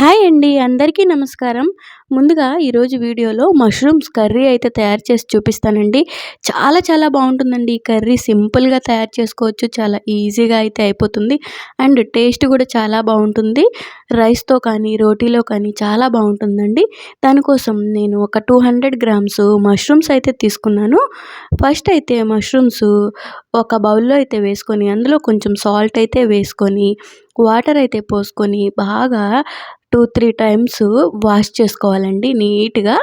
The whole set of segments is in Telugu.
హాయ్ అండి అందరికీ నమస్కారం. ముందుగా ఈరోజు వీడియోలో మష్రూమ్స్ కర్రీ అయితే తయారు చేసి చూపిస్తానండి. చాలా చాలా బాగుంటుందండి. ఈ కర్రీ సింపుల్గా తయారు చేసుకోవచ్చు చాలా ఈజీగా అయితే అయిపోతుంది. అండ్ టేస్ట్ కూడా చాలా బాగుంటుంది. రైస్తో కానీ రోటీలో కానీ చాలా బాగుంటుందండి. దానికోసం నేను ఒక టూ హండ్రెడ్ గ్రామ్స్ మష్రూమ్స్ అయితే తీసుకున్నాను. ఫస్ట్ అయితే మష్రూమ్స్ ఒక బౌల్లో అయితే వేసుకొని అందులో కొంచెం సాల్ట్ అయితే వేసుకొని వాటర్ అయితే పోసుకొని బాగా టూ త్రీ టైమ్స్ వాష్ చేసుకోవాలండి. నీట్గా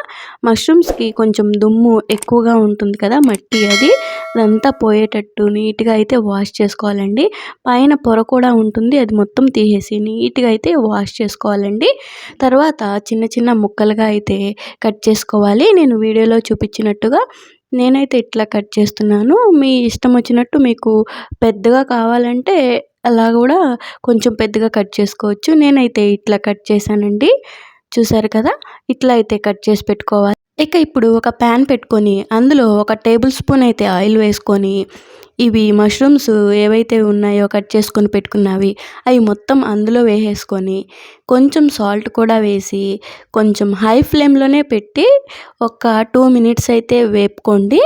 మష్రూమ్స్కి కొంచెం దుమ్ము ఎక్కువగా ఉంటుంది కదా మట్టి అది. అదంతా పోయేటట్టు నీట్గా అయితే వాష్ చేసుకోవాలండి. పైన పొర కూడా ఉంటుంది. అది మొత్తం తీసేసి నీట్గా అయితే వాష్ చేసుకోవాలండి. తర్వాత చిన్న చిన్న ముక్కలుగా అయితే కట్ చేసుకోవాలి. నేను వీడియోలో చూపించినట్టుగా నేనైతే ఇట్లా కట్ చేస్తున్నాను. మీ ఇష్టం వచ్చినట్టు మీకు పెద్దగా కావాలంటే అలా కూడా కొంచెం పెద్దగా కట్ చేసుకోవచ్చు. నేనైతే ఇట్లా కట్ చేశానండి. చూసారు కదా? ఇట్లా అయితే కట్ చేసి పెట్టుకోవాలి. ఇక ఇప్పుడు ఒక ప్యాన్ పెట్టుకొని అందులో ఒక టేబుల్ స్పూన్ అయితే ఆయిల్ వేసుకొని ఇవి మష్రూమ్స్ ఏవైతే ఉన్నాయో కట్ చేసుకొని పెట్టుకున్నవి అవి మొత్తం అందులో వేసేసుకొని కొంచెం సాల్ట్ కూడా వేసి కొంచెం హై ఫ్లేమ్లోనే పెట్టి ఒక టూ మినిట్స్ అయితే వేపుకోండి.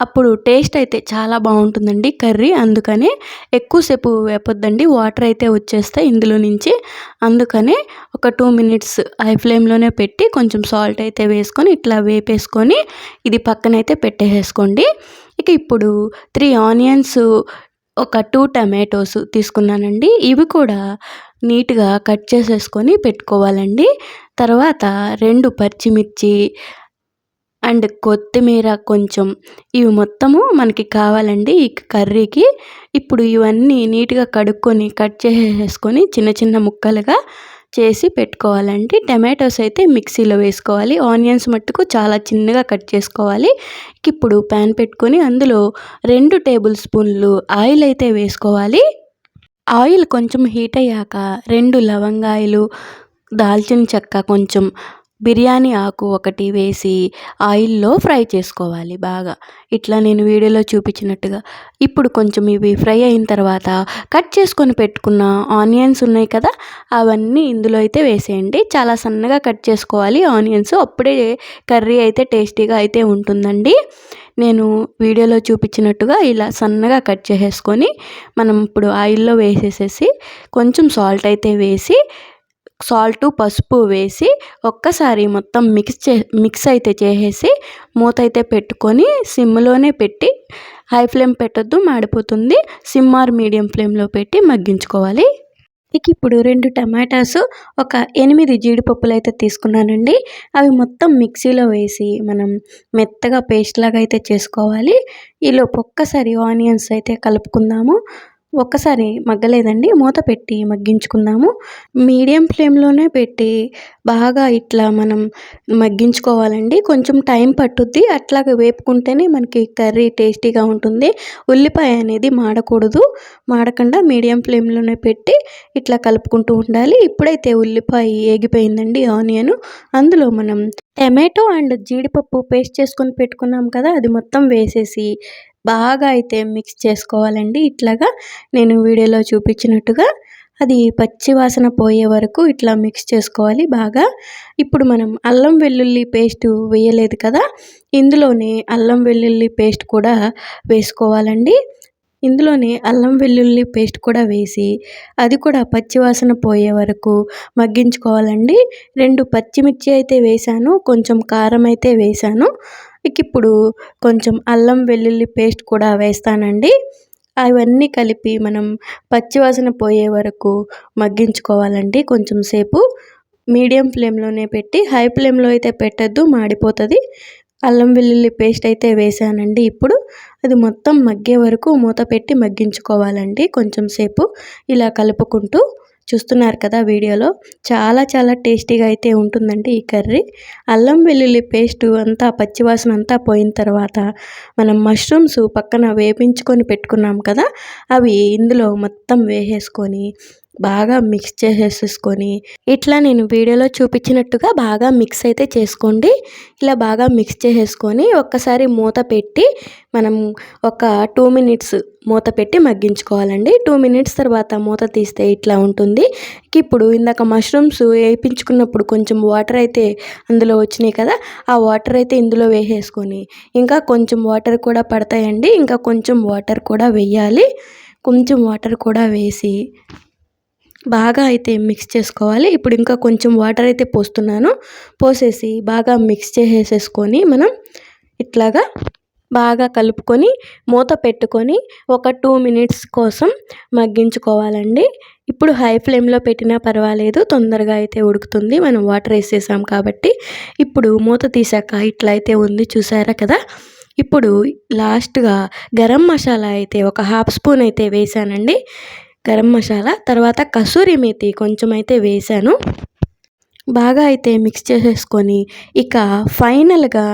అప్పుడు టేస్ట్ అయితే చాలా బాగుంటుందండి కర్రీ. అందుకని ఎక్కువసేపు వేపొద్దండి. వాటర్ అయితే వచ్చేస్తాయి ఇందులో నుంచి. అందుకని ఒక టూ మినిట్స్ హై ఫ్లేమ్లోనే పెట్టి కొంచెం సాల్ట్ అయితే వేసుకొని ఇట్లా వేపేసుకొని ఇది పక్కనైతే పెట్టేసేసుకోండి. ఇక ఇప్పుడు త్రీ ఆనియన్స్ ఒక టూ టమాటోస్ తీసుకున్నానండి. ఇవి కూడా నీట్గా కట్ చేసేసుకొని పెట్టుకోవాలండి. తర్వాత రెండు పచ్చిమిర్చి అండ్ కొత్తిమీర కొంచెం ఇవి మొత్తము మనకి కావాలండి ఈ కర్రీకి. ఇప్పుడు ఇవన్నీ నీట్గా కడుక్కొని కట్ చేసేసుకొని చిన్న చిన్న ముక్కలుగా చేసి పెట్టుకోవాలండి. టమాటోస్ అయితే మిక్సీలో వేసుకోవాలి. ఆనియన్స్ మట్టుకు చాలా చిన్నగా కట్ చేసుకోవాలి. ఇప్పుడు ప్యాన్ పెట్టుకొని అందులో రెండు టేబుల్ స్పూన్లు ఆయిల్ అయితే వేసుకోవాలి. ఆయిల్ కొంచెం హీట్ అయ్యాక రెండు లవంగాయలు దాల్చిన చెక్క కొంచెం బిర్యానీ ఆకు ఒకటి వేసి ఆయిల్లో ఫ్రై చేసుకోవాలి బాగా. ఇట్లా నేను వీడియోలో చూపించినట్టుగా. ఇప్పుడు కొంచెం ఇవి ఫ్రై అయిన తర్వాత కట్ చేసుకొని పెట్టుకున్న ఆనియన్స్ ఉన్నాయి కదా అవన్నీ ఇందులో అయితే వేసేయండి. చాలా సన్నగా కట్ చేసుకోవాలి. ఆనియన్స్ అప్పుడే కర్రీ అయితే టేస్టీగా అయితే ఉంటుందండి. నేను వీడియోలో చూపించినట్టుగా ఇలా సన్నగా కట్ చేసేసుకొని మనం ఇప్పుడు ఆయిల్లో వేసేసేసి కొంచెం సాల్ట్ అయితే వేసి సాల్ట్ పసుపు వేసి ఒక్కసారి మొత్తం మిక్స్ చే మిక్స్ అయితే చేసేసి మూత అయితే పెట్టుకొని సిమ్లోనే పెట్టి హై ఫ్లేమ్ పెట్టొద్దు మాడిపోతుంది. సిమ్ ఆర్ మీడియం ఫ్లేమ్లో పెట్టి మగ్గించుకోవాలి. ఇక ఇప్పుడు రెండు టమాటాస్ ఒక ఎనిమిది జీడిపప్పులు అయితే తీసుకున్నానండి. అవి మొత్తం మిక్సీలో వేసి మనం మెత్తగా పేస్ట్ లాగా అయితే చేసుకోవాలి. ఈలోపు ఒక్కసారి ఆనియన్స్ అయితే కలుపుకుందాము. ఒక్కసారి మగ్గలేదండి. మూత పెట్టి మగ్గించుకుందాము. మీడియం ఫ్లేమ్లోనే పెట్టి బాగా ఇట్లా మనం మగ్గించుకోవాలండి. కొంచెం టైం పట్టుద్ది. అట్లాగే వేపుకుంటేనే మనకి కర్రీ టేస్టీగా ఉంటుంది. ఉల్లిపాయ అనేది మాడకూడదు. మాడకుండా మీడియం ఫ్లేమ్లోనే పెట్టి ఇట్లా కలుపుకుంటూ ఉండాలి. ఇప్పుడైతే ఉల్లిపాయ ఏగిపోయిందండి ఆనియన్. అందులో మనం టమాటో అండ్ జీడిపప్పు పేస్ట్ చేసుకొని పెట్టుకున్నాం కదా అది మొత్తం వేసేసి బాగా అయితే మిక్స్ చేసుకోవాలండి. ఇట్లాగా నేను వీడియోలో చూపించినట్టుగా అది పచ్చి వాసన పోయే వరకు ఇట్లా మిక్స్ చేసుకోవాలి బాగా. ఇప్పుడు మనం అల్లం వెల్లుల్లి పేస్ట్ వేయలేదు కదా ఇందులోనే అల్లం వెల్లుల్లి పేస్ట్ కూడా వేసుకోవాలండి. ఇందులోనే అల్లం వెల్లుల్లి పేస్ట్ కూడా వేసి అది కూడా పచ్చివాసన పోయే వరకు మగ్గించుకోవాలండి. రెండు పచ్చిమిర్చి అయితే వేసాను కొంచెం కారం అయితే వేసాను. ఇప్పుడు కొంచెం అల్లం వెల్లుల్లి పేస్ట్ కూడా వేస్తానండి. అవన్నీ కలిపి మనం పచ్చివాసన పోయే వరకు మగ్గించుకోవాలండి కొంచెం సేపు. మీడియం ఫ్లేమ్లోనే పెట్టి హై ఫ్లేమ్లో అయితే పెట్టద్దు మాడిపోతుంది. అల్లం వెల్లుల్లి పేస్ట్ అయితే వేసానండి ఇప్పుడు. అది మొత్తం మగ్గే వరకు మూత పెట్టి మగ్గించుకోవాలండి కొంచెం సేపు. ఇలా కలుపుకుంటూ చూస్తున్నారు కదా వీడియోలో. చాలా చాలా టేస్టీగా అయితే ఉంటుందండి ఈ కర్రీ. అల్లం వెల్లుల్లి పేస్ట్ అంతా పచ్చివాసన అంతా పోయిన తర్వాత మనం మష్రూమ్స్ పక్కన వేపించుకొని పెట్టుకున్నాం కదా అవి ఇందులో మొత్తం వేసేసుకొని బాగా మిక్స్ చేసేసుకొని ఇట్లా నేను వీడియోలో చూపించినట్టుగా బాగా మిక్స్ అయితే చేసుకోండి. ఇలా బాగా మిక్స్ చేసేసుకొని ఒక్కసారి మూత పెట్టి మనం ఒక టూ మినిట్స్ మూత పెట్టి మగ్గించుకోవాలండి. టూ మినిట్స్ తర్వాత మూత తీస్తే ఇట్లా ఉంటుంది. ఇప్పుడు ఇందాక మష్రూమ్స్ వేయించుకున్నప్పుడు కొంచెం వాటర్ అయితే అందులో వచ్చినాయి కదా ఆ వాటర్ అయితే ఇందులో వేసేసుకొని ఇంకా కొంచెం వాటర్ కూడా పడతాయండి. ఇంకా కొంచెం వాటర్ కూడా వేయాలి. కొంచెం వాటర్ కూడా వేసి బాగా అయితే మిక్స్ చేసుకోవాలి. ఇప్పుడు ఇంకా కొంచెం వాటర్ అయితే పోస్తున్నాను. పోసేసి బాగా మిక్స్ చేసేసుకొని మనం ఇట్లాగా బాగా కలుపుకొని మూత పెట్టుకొని ఒక టూ మినిట్స్ కోసం మగ్గించుకోవాలండి. ఇప్పుడు హై ఫ్లేమ్లో పెట్టినా పర్వాలేదు. తొందరగా అయితే ఉడుకుతుంది. మనం వాటర్ వేసేసాం కాబట్టి. ఇప్పుడు మూత తీసాక ఇట్లా అయితే ఉంది చూసారా కదా? ఇప్పుడు లాస్ట్గా గరం మసాలా అయితే ఒక హాఫ్ స్పూన్ అయితే వేసానండి. గరం మసాలా తర్వాత కసూరి మేతి కొంచెం అయితే వేసాను. బాగా అయితే మిక్స్ చేసేసుకొని ఇక ఫైనల్గా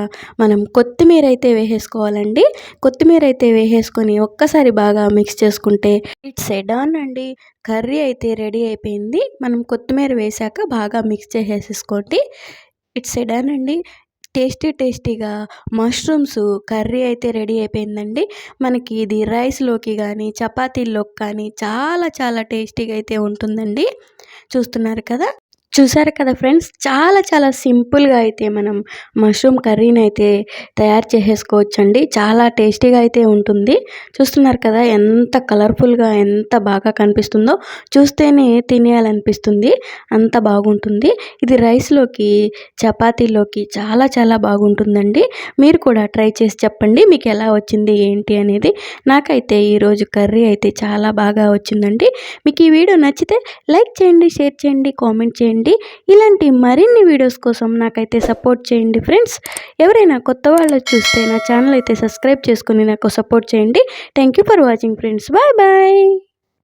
మనం కొత్తిమీర అయితే వేసేసుకోవాలండి. కొత్తిమీర అయితే వేసేసుకొని ఒక్కసారి బాగా మిక్స్ చేసుకుంటే ఇట్స్ ఎడాన్ అండి. కర్రీ అయితే రెడీ అయిపోయింది. మనం కొత్తిమీర వేసాక బాగా మిక్స్ చేసేసుకోండి. ఇట్స్ ఎడాన్ అండి. టేస్టీ టేస్టీగా మష్రూమ్స్ కర్రీ అయితే రెడీ అయిపోయిందండి. మనకి ఇది రైస్లోకి కానీ చపాతీల్లోకి కానీ చాలా చాలా టేస్టీగా అయితే ఉంటుందండి. చూస్తున్నారు కదా? చూసారు కదా ఫ్రెండ్స్? చాలా చాలా సింపుల్గా అయితే మనం మష్రూమ్ కర్రీని అయితే తయారు చేసేసుకోవచ్చండి. చాలా టేస్టీగా అయితే ఉంటుంది. చూస్తున్నారు కదా ఎంత కలర్ఫుల్గా ఎంత బాగా కనిపిస్తుందో? చూస్తేనే తినేయాలనిపిస్తుంది. అంత బాగుంటుంది. ఇది రైస్లోకి చపాతీలోకి చాలా చాలా బాగుంటుందండి. మీరు కూడా ట్రై చేసి చెప్పండి. మీకు ఎలా వచ్చింది ఏంటి అనేది? నాకైతే ఈరోజు కర్రీ అయితే చాలా బాగా వచ్చిందండి. మీకు ఈ వీడియో నచ్చితే లైక్ చేయండి షేర్ చేయండి కామెంట్ చేయండి. ఇలాంటి మరిన్ని వీడియోస్ కోసం నాకైతే సపోర్ట్ చేయండి ఫ్రెండ్స్. ఎవరైనా కొత్త వాళ్ళు చూస్తే నా ఛానల్ అయితే సబ్స్క్రైబ్ చేసుకుని నాకు సపోర్ట్ చేయండి. Thank you for watching friends. Bye bye.